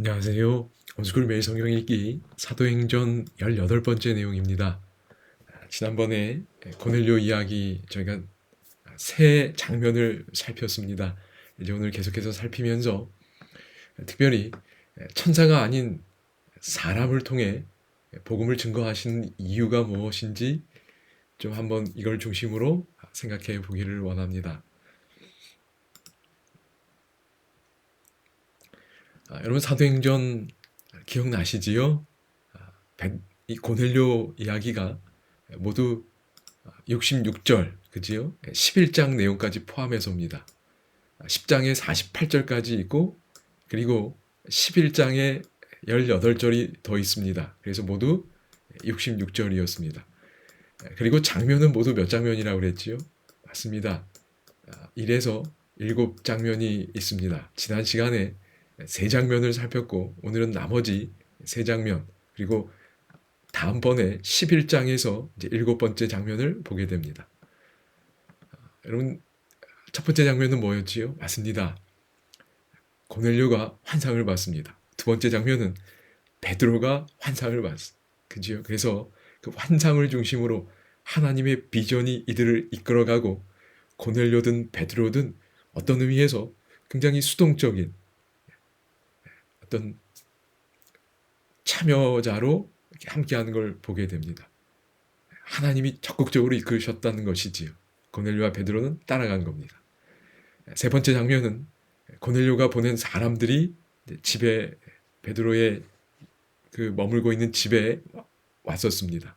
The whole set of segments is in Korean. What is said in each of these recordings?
안녕하세요. 온스쿨 매일 성경 읽기 사도행전 18번째 내용입니다. 지난번에 고넬료 이야기 저희가 새 장면을 살폈습니다. 이제 오늘 계속해서 살피면서 특별히 천사가 아닌 사람을 통해 복음을 증거하신 이유가 무엇인지 좀 한번 이걸 중심으로 생각해 보기를 원합니다. 아, 여러분 사도행전 기억나시지요? 아, 벤- 이 고넬료 이야기가 모두 66절, 그지요? 11장 내용까지 포함해서입니다. 10장에 48절까지 있고 그리고 11장에 18절이 더 있습니다. 그래서 모두 66절이었습니다. 그리고 장면은 모두 몇 장면이라고 그랬지요? 맞습니다. 1에서 7장면이 있습니다. 지난 시간에 세 장면을 살폈고 오늘은 나머지 세 장면 그리고 다음번에 11장에서 이제 일곱 번째 장면을 보게 됩니다. 아, 여러분 첫 번째 장면은 뭐였지요? 맞습니다. 고넬료가 환상을 봤습니다. 두 번째 장면은 베드로가 환상을 봤어. 그지요? 그래서 그 환상을 중심으로 하나님의 비전이 이들을 이끌어가고 고넬료든 베드로든 어떤 의미에서 굉장히 수동적인 어떤 참여자로 함께하는 걸 보게 됩니다. 하나님이 적극적으로 이끌으셨다는 것이지요. 고넬료와 베드로는 따라간 겁니다. 세 번째 장면은 고넬료가 보낸 사람들이 집에 베드로의 그 머물고 있는 집에 왔었습니다.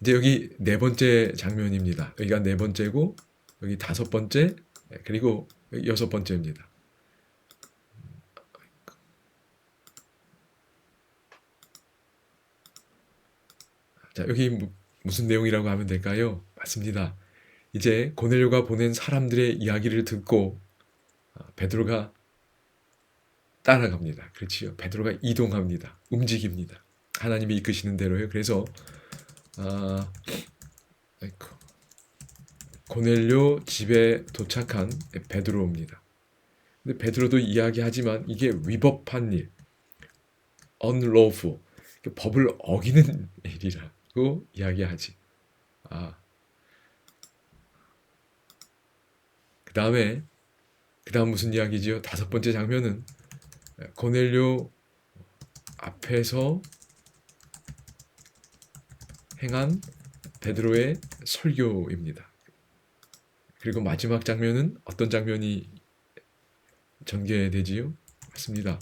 이제 여기 네 번째 장면입니다. 여기가 네 번째고 여기 다섯 번째 그리고 여섯 번째입니다. 자, 여기 무, 무슨 내용이라고 하면 될까요? 맞습니다. 이제 고넬료가 보낸 사람들의 이야기를 듣고 아, 베드로가 따라갑니다. 그렇지요. 베드로가 이동합니다. 움직입니다. 하나님이 이끄시는 대로요. 그래서 아. 고넬료 집에 도착한 베드로입니다. 근데 베드로도 이야기하지만 이게 위법한 일, unlawful, 법을 어기는 일이라 고 이야기하지. 아. 그 다음에, 그 다음 무슨 이야기지요? 다섯 번째 장면은 고넬료 앞에서 행한 베드로의 설교입니다. 그리고 마지막 장면은 어떤 장면이 전개되지요? 맞습니다.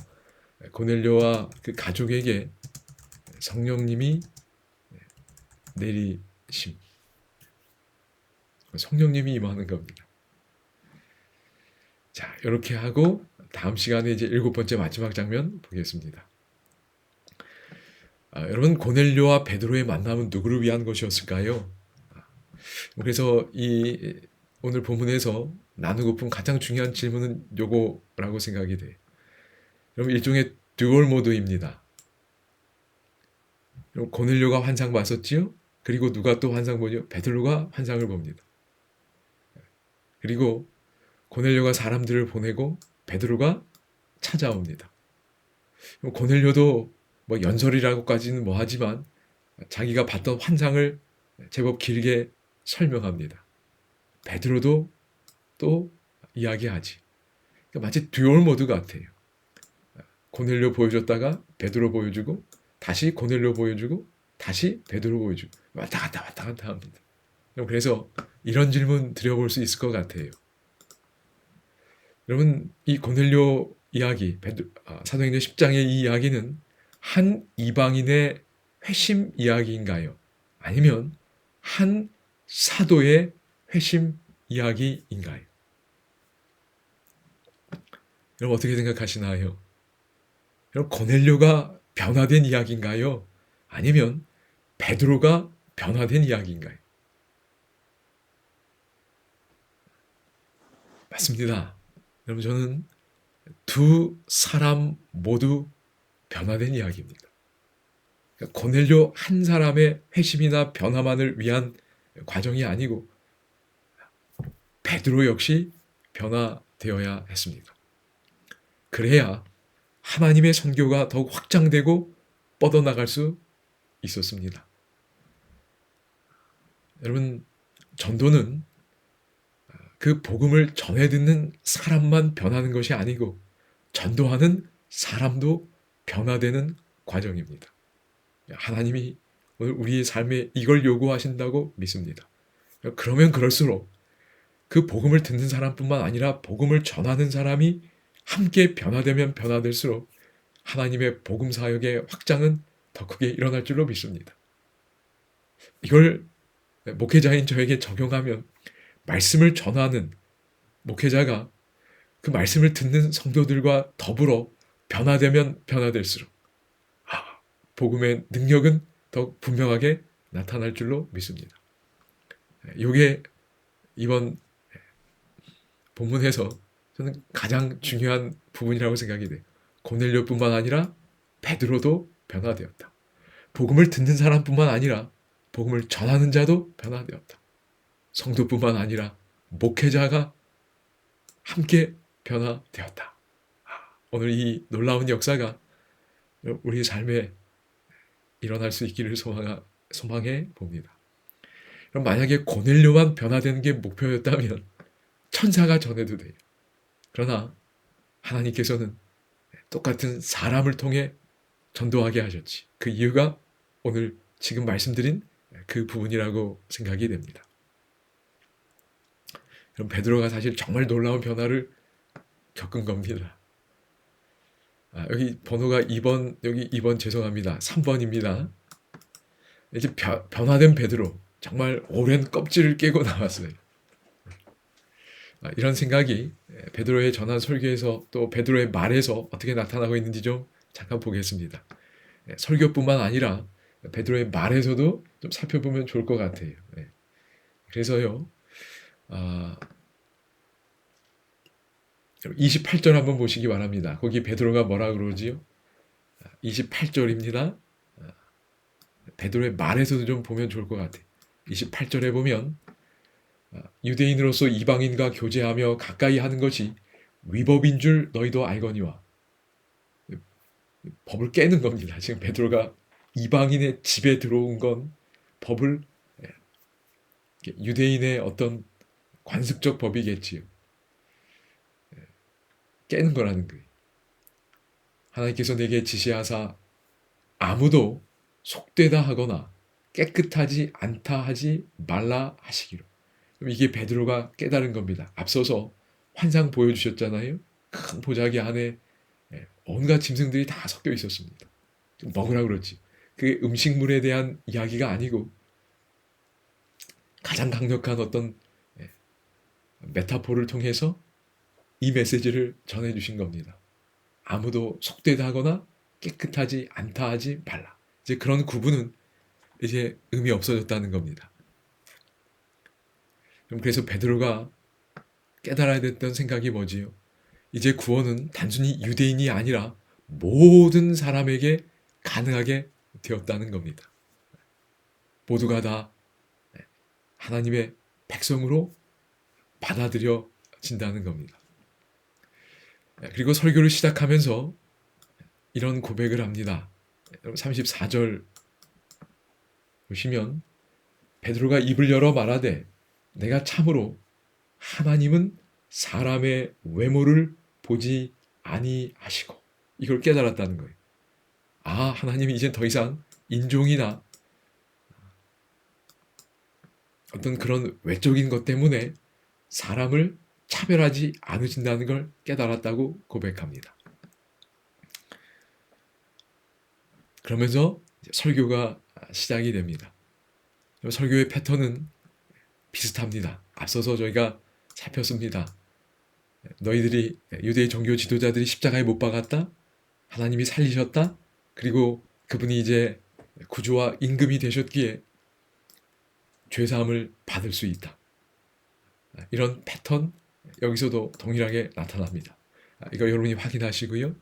고넬료와 그 가족에게 성령님이 내리심. 성령님이 임하는 겁니다. 자, 이렇게 하고 다음 시간에 이제 일곱 번째 마지막 장면 보겠습니다. 아, 여러분 고넬료와 베드로의 만남은 누구를 위한 것이었을까요? 아, 그래서 이 오늘 본문에서 나누고픈 가장 중요한 질문은 요거라고 생각이 돼. 여러분 일종의 듀얼 모드입니다. 고넬료가 환상 봤었지요? 그리고 누가 또 환상 보죠? 베드로가 환상을 봅니다. 그리고 고넬료가 사람들을 보내고 베드로가 찾아옵니다. 고넬료도 뭐 연설이라고까지는 뭐 하지만 자기가 봤던 환상을 제법 길게 설명합니다. 베드로도 또 이야기하지. 그러니까 마치 듀얼 모드 같아요. 고넬료 보여줬다가 베드로 보여주고 다시 고넬료 보여주고 다시 베드로 보여주고 왔다 갔다 왔다 갔다 합니다. 그래서 이런 질문 드려볼 수 있을 것 같아요. 여러분 이 고넬료 이야기 아, 사도행전 10장의 이 이야기는 한 이방인의 회심 이야기인가요? 아니면 한 사도의 회심 이야기인가요? 여러분 어떻게 생각하시나요? 여러분 고넬료가 변화된 이야기인가요? 아니면 베드로가 변화된 이야기인가요? 맞습니다. 여러분 저는 두 사람 모두 변화된 이야기입니다. 그러니까 고넬료 한 사람의 회심이나 변화만을 위한 과정이 아니고 베드로 역시 변화되어야 했습니다. 그래야 하나님의 선교가 더욱 확장되고 뻗어나갈 수 있었습니다. 여러분, 전도는 그 복음을 전해 듣는 사람만 변하는 것이 아니고 전도하는 사람도 변화되는 과정입니다. 하나님이 오늘 우리의 삶에 이걸 요구하신다고 믿습니다. 그러면 그럴수록 그 복음을 듣는 사람뿐만 아니라 복음을 전하는 사람이 함께 변화되면 변화될수록 하나님의 복음 사역의 확장은 더 크게 일어날 줄로 믿습니다. 이걸 목회자인 저에게 적용하면 말씀을 전하는 목회자가 그 말씀을 듣는 성도들과 더불어 변화되면 변화될수록 아, 복음의 능력은 더 분명하게 나타날 줄로 믿습니다. 이게 이번 본문에서 저는 가장 중요한 부분이라고 생각이 돼요. 고넬료뿐만 아니라 베드로도 변화되었다. 복음을 듣는 사람뿐만 아니라 복음을 전하는 자도 변화되었다. 성도뿐만 아니라 목회자가 함께 변화되었다. 아, 오늘 이 놀라운 역사가 우리 삶에 일어날 수 있기를 소망해 봅니다. 그럼 만약에 고넬료만 변화되는 게 목표였다면 천사가 전해도 돼요. 그러나 하나님께서는 똑같은 사람을 통해 전도하게 하셨지. 그 이유가 오늘 지금 말씀드린 그 부분이라고 생각이 됩니다. 그럼 베드로가 사실 정말 놀라운 변화를 겪은 겁니다. 아, 여기 번호가 2번, 여기 2번 죄송합니다. 3번입니다. 이제 변, 변화된 베드로. 정말 오랜 껍질을 깨고 나왔어요. 아, 이런 생각이 베드로의 전한 설교에서 또 베드로의 말에서 어떻게 나타나고 있는지 좀 잠깐 보겠습니다. 예, 설교뿐만 아니라 베드로의 말에서도 좀 살펴보면 좋을 것 같아요. 예. 그래서요, 아, 28절 한번 보시기 바랍니다. 거기 베드로가 뭐라 그러지요? 28절입니다. 아, 베드로의 말에서도 좀 보면 좋을 것 같아요. 28절에 보면 아, 유대인으로서 이방인과 교제하며 가까이 하는 것이 위법인 줄 너희도 알거니와 법을 깨는 겁니다. 지금 베드로가 이방인의 집에 들어온 건 법을 예, 유대인의 어떤 관습적 법이겠지요. 예, 깨는 거라는 거예요. 하나님께서 내게 지시하사 아무도 속되다 하거나 깨끗하지 않다 하지 말라 하시기로. 이게 베드로가 깨달은 겁니다. 앞서서 환상 보여주셨잖아요. 큰 보자기 안에 예, 온갖 짐승들이 다 섞여 있었습니다. 먹으라 그러지. 그게 음식물에 대한 이야기가 아니고 가장 강력한 어떤 예, 메타포를 통해서 이 메시지를 전해 주신 겁니다. 아무도 속되다 하거나 깨끗하지 않다 하지 말라. 이제 그런 구분은 이제 의미 없어졌다는 겁니다. 그래서 베드로가 깨달아야 됐던 생각이 뭐지요? 이제 구원은 단순히 유대인이 아니라 모든 사람에게 가능하게 되었다는 겁니다. 모두가 다 하나님의 백성으로 받아들여진다는 겁니다. 그리고 설교를 시작하면서 이런 고백을 합니다. 34절 보시면 베드로가 입을 열어 말하되 내가 참으로 하나님은 사람의 외모를 보지 아니하시고 이걸 깨달았다는 거예요. 아 하나님이 이제 더 이상 인종이나 어떤 그런 외적인 것 때문에 사람을 차별하지 않으신다는 걸 깨달았다고 고백합니다. 그러면서 설교가 시작이 됩니다. 설교의 패턴은 비슷합니다. 앞서서 저희가 살폈습니다. 너희들이 유대의 종교 지도자들이 십자가에 못 박았다. 하나님이 살리셨다. 그리고 그분이 이제 구주와 임금이 되셨기에 죄 사함을 받을 수 있다. 이런 패턴 여기서도 동일하게 나타납니다. 이거 여러분이 확인하시고요.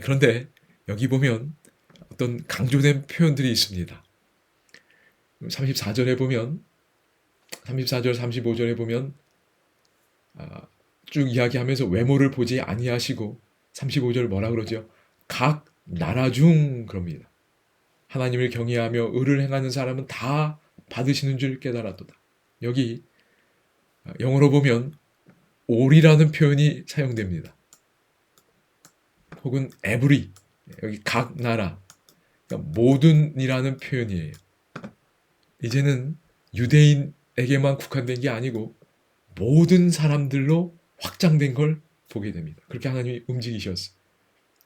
그런데 여기 보면 어떤 강조된 표현들이 있습니다. 34절에 보면 34절 35절에 보면 아, 쭉 이야기하면서 외모를 보지 아니하시고 35절 뭐라 그러죠? 각 나라 중 그럽니다. 하나님을 경외하며 의를 행하는 사람은 다 받으시는 줄 깨달았도다. 여기 영어로 보면 all이라는 표현이 사용됩니다. 혹은 every 여기 각 나라 그러니까 모든이라는 표현이에요. 이제는 유대인에게만 국한된 게 아니고 모든 사람들로 확장된 걸 보게 됩니다. 그렇게 하나님이 움직이셨어요.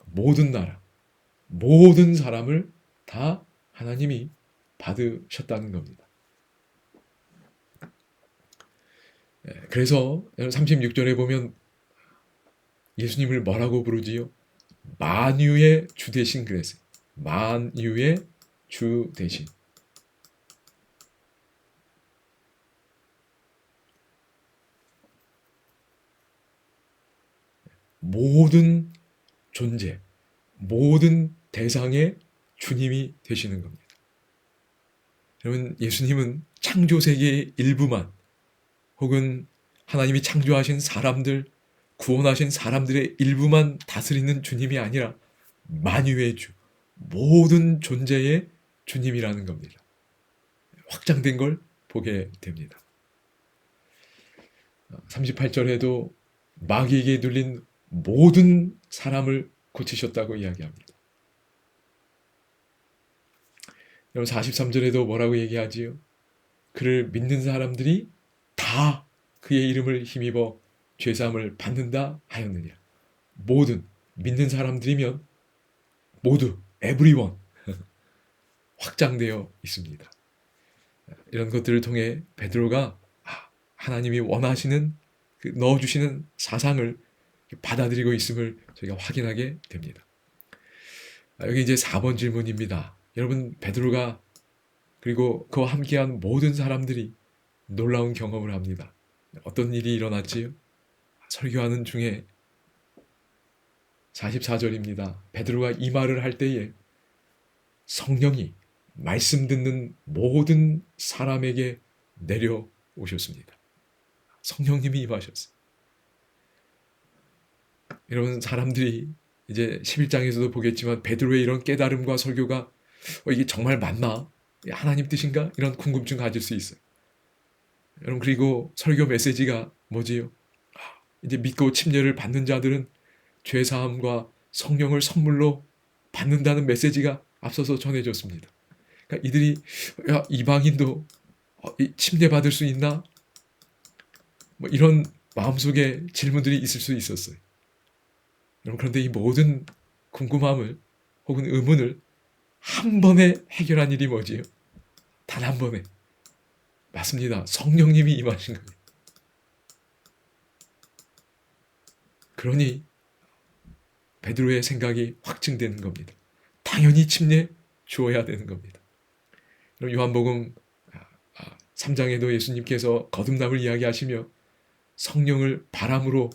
모든 나라, 모든 사람을 다 하나님이 받으셨다는 겁니다. 예, 그래서 36절에 보면 예수님을 뭐라고 부르지요? 만유의 주 대신 그랬어요. 만유의 주 대신. 모든 존재, 모든 대상의 주님이 되시는 겁니다. 여러분, 예수님은 창조 세계의 일부만 혹은 하나님이 창조하신 사람들, 구원하신 사람들의 일부만 다스리는 주님이 아니라 만유의 주, 모든 존재의 주님이라는 겁니다. 확장된 걸 보게 됩니다. 38절에도 마귀에게 눌린 모든 사람을 고치셨다고 이야기합니다. 여러분 43절에도 뭐라고 얘기하지요? 그를 믿는 사람들이 다 그의 이름을 힘입어 죄사함을 받는다 하였느냐. 모든 믿는 사람들이면 모두 everyone 확장되어 있습니다. 이런 것들을 통해 베드로가 아, 하나님이 원하시는 그 넣어주시는 사상을 받아들이고 있음을 저희가 확인하게 됩니다. 아, 여기 이제 4번 질문입니다. 여러분 베드로가 그리고 그와 함께한 모든 사람들이 놀라운 경험을 합니다. 어떤 일이 일어났지요? 설교하는 중에 44절입니다. 베드로가 이 말을 할 때에 성령이 말씀 듣는 모든 사람에게 내려오셨습니다. 성령님이 임하셨어요. 여러분 사람들이 이제 11장에서도 보겠지만 베드로의 이런 깨달음과 설교가 어, 이게 정말 맞나? 하나님 뜻인가? 이런 궁금증 가질 수 있어요. 여러분 그리고 설교 메시지가 뭐지요? 아, 이제 믿고 침례를 받는 자들은 죄 사함과 성령을 선물로 받는다는 메시지가 앞서서 전해졌습니다. 그러니까 이들이 야 이방인도 어, 침례 받을 수 있나? 뭐 이런 마음속에 질문들이 있을 수 있었어요. 여러분 그런데 이 모든 궁금함을 혹은 의문을 한 번에 해결한 일이 뭐지요? 단 한 번에. 맞습니다. 성령님이 임하신 거예요. 그러니 베드로의 생각이 확증되는 겁니다. 당연히 침례 주어야 되는 겁니다. 요한복음 3장에도 아, 예수님께서 거듭남을 이야기하시며 성령을 바람으로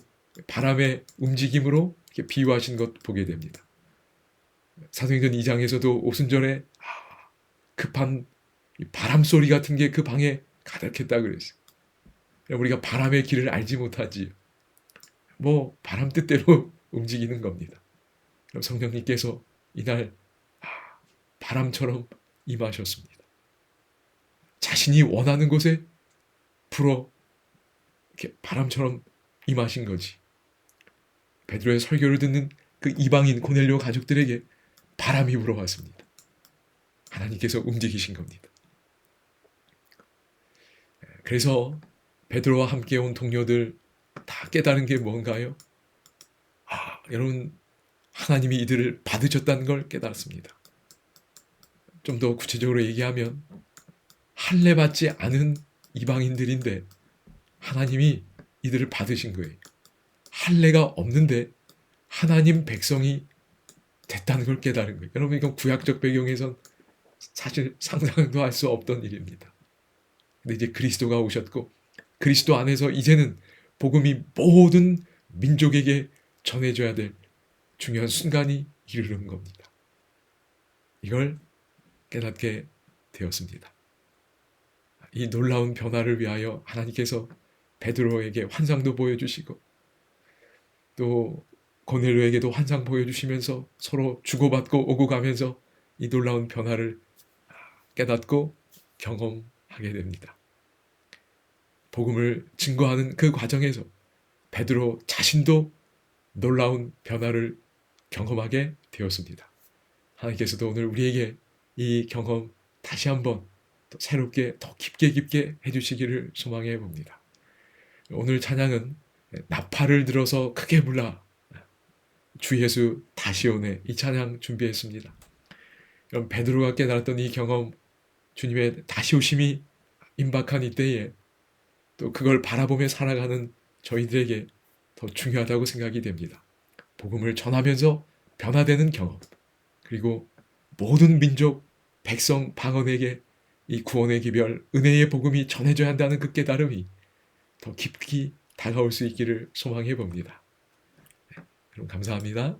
바람의 움직임으로 비유하신 것 보게 됩니다. 사도행전 2장에서도 오순절에 아, 급한 바람 소리 같은 게 그 방에 가득했다 그랬어요. 우리가 바람의 길을 알지 못하지. 뭐 바람 뜻대로 움직이는 겁니다. 그럼 성령님께서 이날 아, 바람처럼 임하셨습니다. 자신이 원하는 곳에 불어 이렇게 바람처럼 임하신 거지. 베드로의 설교를 듣는 그 이방인 고넬료 가족들에게 바람이 불어왔습니다. 하나님께서 움직이신 겁니다. 그래서 베드로와 함께 온 동료들 다 깨달은 게 뭔가요? 아, 여러분 하나님이 이들을 받으셨다는 걸 깨달았습니다. 좀 더 구체적으로 얘기하면 할례 받지 않은 이방인들인데 하나님이 이들을 받으신 거예요. 할례가 없는데 하나님 백성이 됐다는 걸 깨달은 거예요. 여러분 이건 구약적 배경에선 사실 상상도 할 수 없던 일입니다. 근데 이제 그리스도가 오셨고 그리스도 안에서 이제는 복음이 모든 민족에게 전해져야 될 중요한 순간이 이르는 겁니다. 이걸 깨닫게 되었습니다. 이 놀라운 변화를 위하여 하나님께서 베드로에게 환상도 보여주시고 또 고넬료에게도 환상 보여주시면서 서로 주고받고 오고 가면서 이 놀라운 변화를 깨닫고 경험하게 됩니다. 복음을 증거하는 그 과정에서 베드로 자신도 놀라운 변화를 경험하게 되었습니다. 하나님께서도 오늘 우리에게 이 경험 다시 한번 또 새롭게 더 깊게 깊게 해주시기를 소망해 봅니다. 오늘 찬양은 나팔을 들어서 크게 불라 주 예수 다시 오네 이 찬양 준비했습니다. 그럼 베드로가 깨달았던 이 경험 주님의 다시 오심이 임박한 이때에 또 그걸 바라보며 살아가는 저희들에게 더 중요하다고 생각이 됩니다. 복음을 전하면서 변화되는 경험 그리고 모든 민족 백성 방언에게 이 구원의 기별 은혜의 복음이 전해져야 한다는 그 깨달음이 더 깊이 다가올 수 있기를 소망해 봅니다. 네, 그럼 감사합니다.